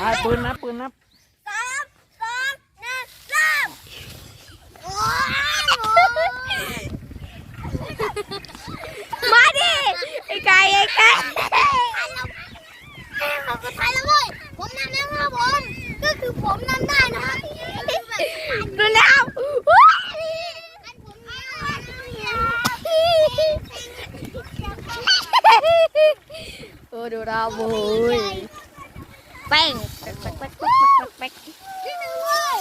อาปืนนับปืนนับสามสองหนึ่งเริ่มาดิไอ้ไก่ไอ้ไก่ผมก็ไแล้วเว้ยผมนำแล้วครับผก็คือผมนำได้นะดูแล้วโอ้ดูดาวบุย แป้งแป้งแป้งแป้งแป้งเลย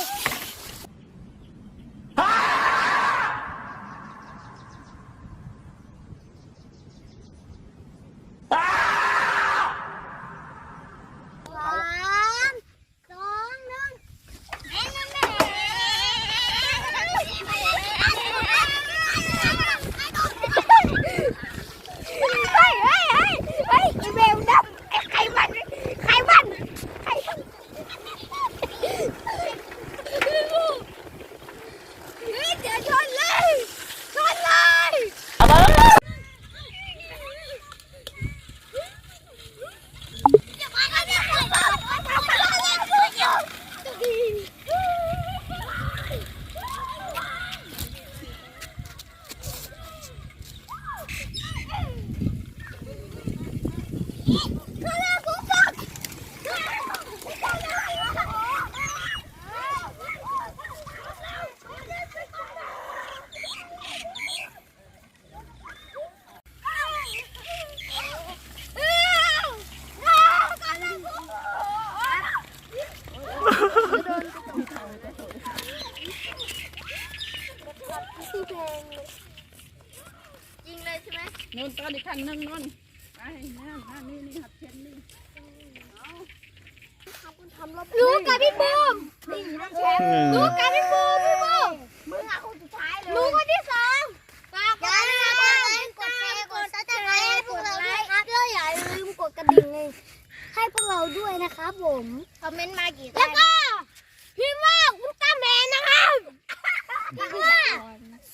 สามสองหนึ่งแม่นั่นแม่เฮ้ยเฮ้ยเฮ้ยเฮ้ยไอ้เบลดำไอ้ไข่มันไข่มันไข่มัน นี่เดี๋ยวชนเลยชนเลยอย่ามานะเนี่ยอย่ามาอย่ามา จริงเลยใช่ไหมนู่นตอนอีกคันนึงนู่นไปนั่นนั่นนี่นี่หัดเชนนี่รู้กับพี่บูมรู้กับพี่บูมพี่บูมมึงอะคนสุดท้ายเลยรู้คนที่สองฝากอย่าลืมกดไลค์กดแชร์กดซับสไครต์ให้พวกเราด้วยครับแล้วอย่าลืมกดกระดิ่งให้พวกเราด้วยนะครับผมคอมเมนต์มากี่แล้วก็พิมพ์ว่าอุลตร้าแมนนะครับพิมพ์ว่า